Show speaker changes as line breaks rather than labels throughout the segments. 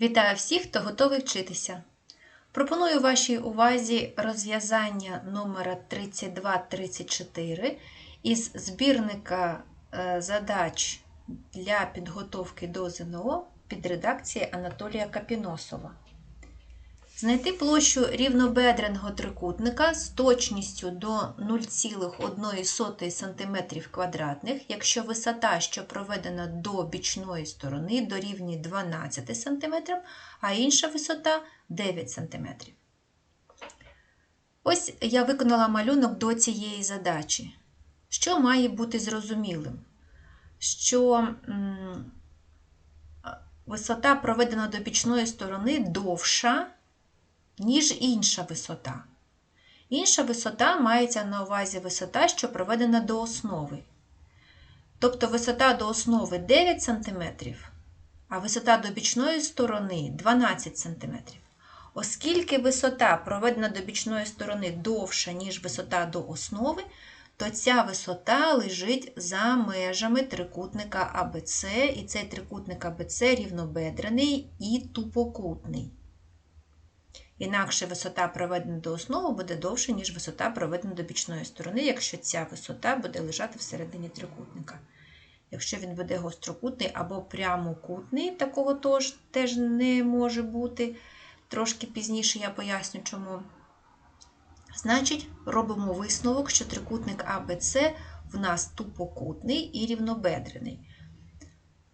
Вітаю всіх, хто готовий вчитися. Пропоную вашій увазі розв'язання номера 3234 із збірника е, задач для підготовки до ЗНО під редакцією Анатолія Капіносова. Знайти площу рівнобедреного трикутника з точністю до 0,1 см квадратних, якщо висота, що проведена до бічної сторони, дорівнює 12 см, а інша висота 9 см. Ось я виконала малюнок до цієї задачі. Що має бути зрозумілим? Що висота, проведена до бічної сторони, довша ніж інша висота. Інша висота мається на увазі висота, що проведена до основи. Тобто висота до основи 9 см, а висота до бічної сторони 12 см. Оскільки висота, проведена до бічної сторони, довша, ніж висота до основи, то ця висота лежить за межами трикутника АБЦ, і цей трикутник АБЦ рівнобедрений і тупокутний. Інакше висота проведена до основи буде довше, ніж висота проведена до бічної сторони, якщо ця висота буде лежати всередині трикутника. Якщо він буде гострокутний або прямокутний, такого теж, теж не може бути. Трошки пізніше я поясню, чому. Значить, робимо висновок, що трикутник АБЦ в нас тупокутний і рівнобедрений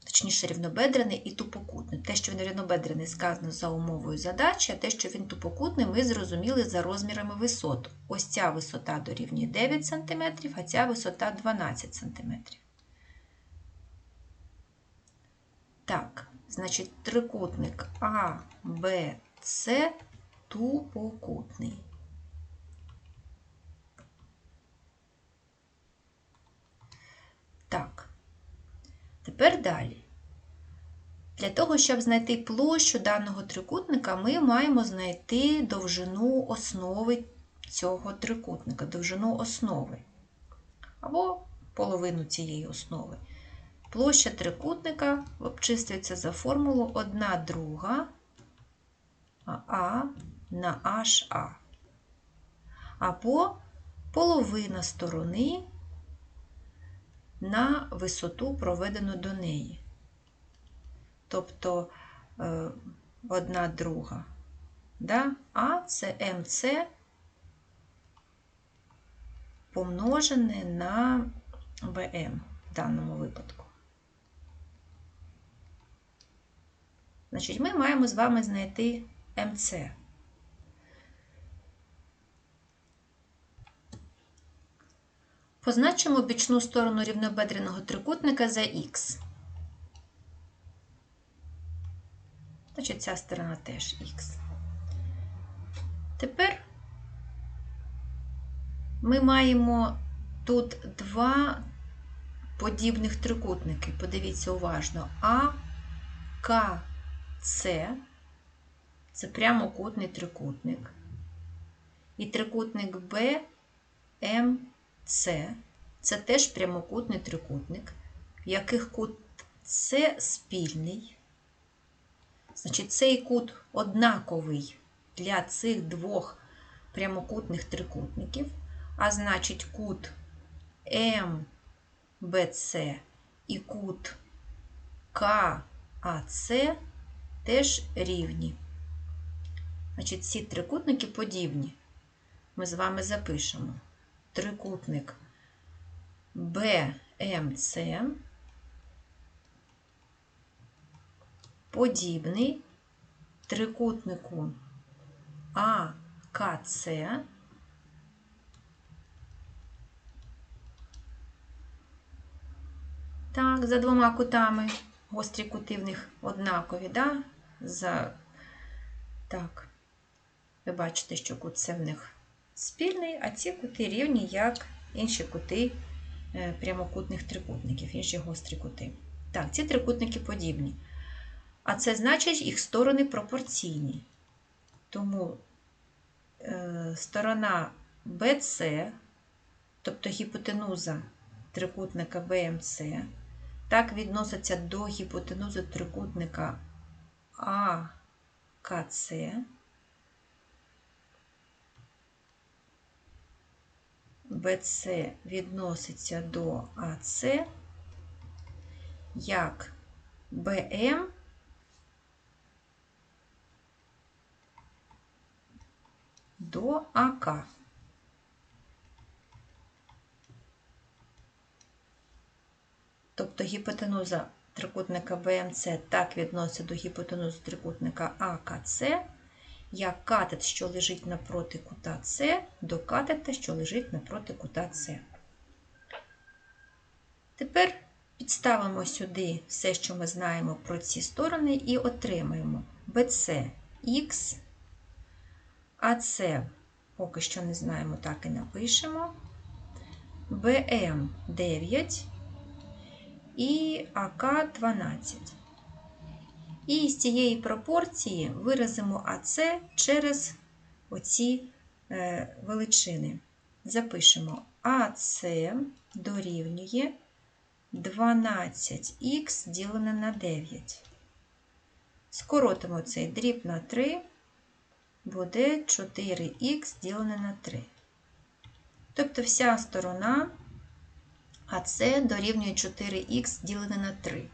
точніше рівнобедрений і тупокутний. Те, що він рівнобедрений, сказано за умовою задачі, а те, що він тупокутний, ми зрозуміли за розмірами висот. Ось ця висота дорівнює 9 см, а ця висота 12 см. Так, значить, трикутник А, Б, С тупокутний. Так. Тепер далі. Для того, щоб знайти площу даного трикутника, ми маємо знайти довжину основи цього трикутника, довжину основи. Або половину цієї основи. Площа трикутника обчислюється за формулу 1 друга А на HA. Або половина сторони на висоту, проведену до неї. Тобто е, одна друга. Да? А це МЦ помножене на ВМ в даному випадку. Значить, ми маємо з вами знайти МЦ. Позначимо бічну сторону рівнобедреного трикутника за х. Значить, ця сторона теж х. Тепер ми маємо тут два подібних трикутники. Подивіться уважно. А, К, С це прямокутний трикутник. І трикутник Б, М, С це теж прямокутний трикутник, в яких кут С спільний. Значить, цей кут однаковий для цих двох прямокутних трикутників, а значить, кут МБЦ і кут КАЦ теж рівні. Значить, ці трикутники подібні. Ми з вами запишемо трикутник БМЦ подібний трикутнику АКЦ Так, за двома кутами гострі кути в них однакові, да? За... Так, ви бачите, що кут це в них спільний, а ці кути рівні, як інші кути прямокутних трикутників, інші гострі кути. Так, ці трикутники подібні. А це значить, їх сторони пропорційні. Тому е, сторона BC, тобто гіпотенуза трикутника BMC, так відноситься до гіпотенузи трикутника АКЦ БЦ відноситься до АЦ як БМ до АК. Тобто гіпотенуза трикутника БМЦ так відноситься до гіпотенузи трикутника АКЦ, як катет, що лежить напроти кута С, до катета, що лежить напроти кута С. Тепер підставимо сюди все, що ми знаємо про ці сторони, і отримаємо BC Х, АС поки що не знаємо, так і напишемо. БМ 9 і АК 12. І з цієї пропорції виразимо АС через оці е, величини. Запишемо АС дорівнює 12х ділене на 9. Скоротимо цей дріб на 3, буде 4х ділене на 3. Тобто вся сторона АС дорівнює 4х ділене на 3.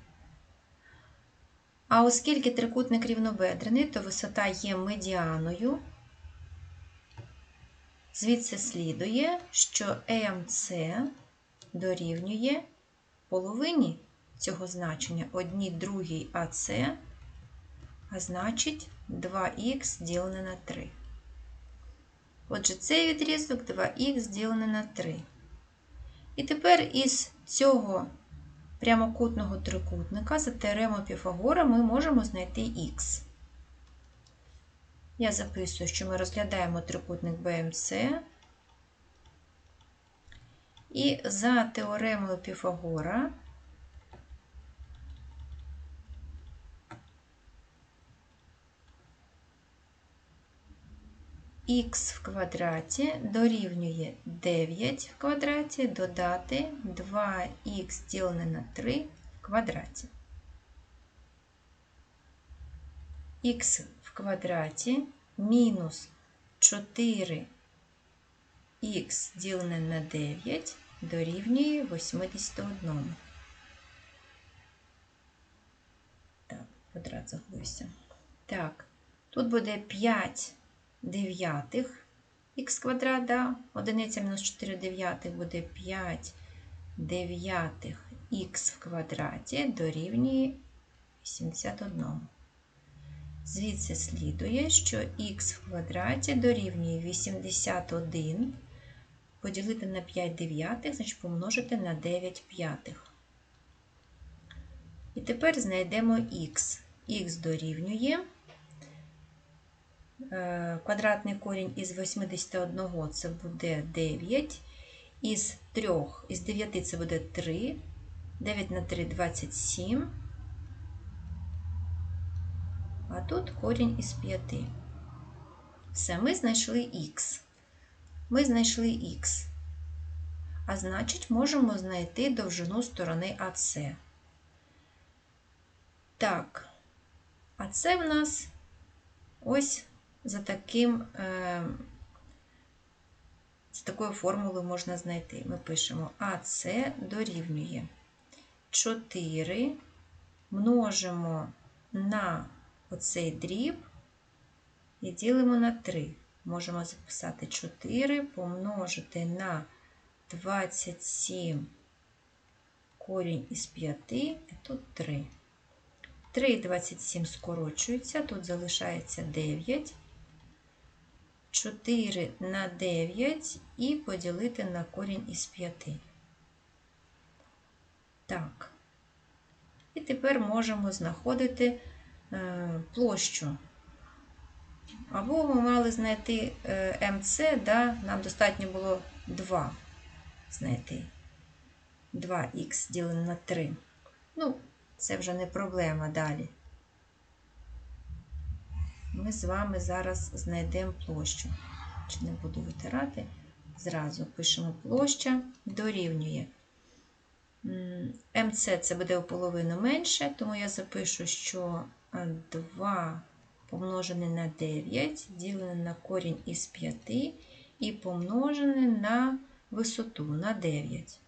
А оскільки трикутник рівнобедрений, то висота є медіаною. Звідси слідує, що МС дорівнює половині цього значення 1 другій АС, а значить 2х ділене на 3. Отже, цей відрізок 2х ділене на 3. І тепер із цього прямокутного трикутника за теоремою Піфагора ми можемо знайти х. Я записую, що ми розглядаємо трикутник БМЦ. І за теоремою Піфагора х в квадраті дорівнює 9 в квадраті додати 2х ділене на 3 в квадраті. х в квадраті мінус 4х ділене на 9 дорівнює 81. Так, квадрат загубився. Так, тут буде 5 дев'ятих х квадрат, да? одиниця мінус 4 дев'ятих буде 5 дев'ятих х в квадраті дорівнює 81. Звідси слідує, що х в квадраті дорівнює 81 поділити на 5 дев'ятих, значить помножити на 9 п'ятих. І тепер знайдемо х. х дорівнює квадратний корінь із 81 це буде 9, із 3, із 9 це буде 3, 9 на 3 27, а тут корінь із 5. Все, ми знайшли х. Ми знайшли х. А значить, можемо знайти довжину сторони АС. Так, а це в нас ось за таким, е, з такою формулою можна знайти. Ми пишемо АС дорівнює 4 множимо на оцей дріб і ділимо на 3. Можемо записати 4 помножити на 27 корінь із 5, і тут 3. 3 і 27 скорочуються, тут залишається 9. 4 на 9 і поділити на корінь із 5. Так. І тепер можемо знаходити е, площу. Або ми мали знайти е, МЦ, да, нам достатньо було 2 знайти. 2х ділене на 3. Ну, це вже не проблема далі ми з вами зараз знайдемо площу. Чи не буду витирати, зразу пишемо площа дорівнює. МЦ це буде у половину менше, тому я запишу, що 2 помножене на 9, ділене на корінь із 5 і помножене на висоту на 9.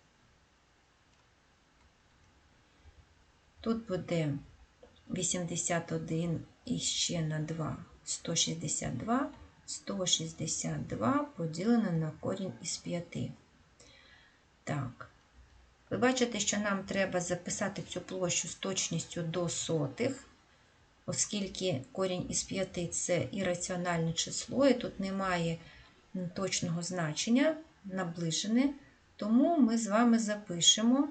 Тут буде 81 і ще на 2 162. 162 поділене на корінь із 5. Так. Ви бачите, що нам треба записати цю площу з точністю до сотих, оскільки корінь із 5 це ірраціональне число, і тут немає точного значення, наближене, тому ми з вами запишемо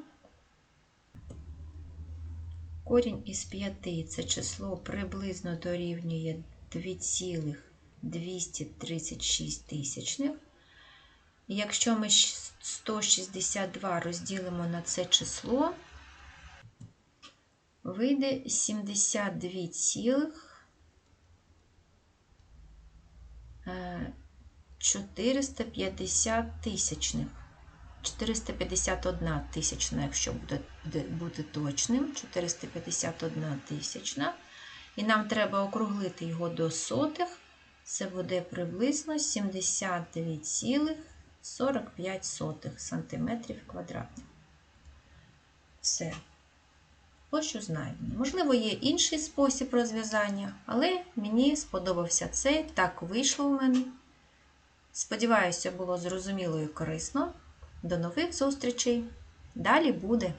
корінь із 5 це число приблизно дорівнює 2,236 тисячних. Якщо ми 162 розділимо на це число, вийде 72 цілих 450 тисячних. 451 тисячна, якщо буде бути точним, 451 тисячна. І нам треба округлити його до сотих. Це буде приблизно 72,45 см квадратних. Все. Ось що знайдено. Можливо, є інший спосіб розв'язання, але мені сподобався цей. Так вийшло у мене. Сподіваюся, було зрозуміло і корисно. До нових зустрічей! Далі буде!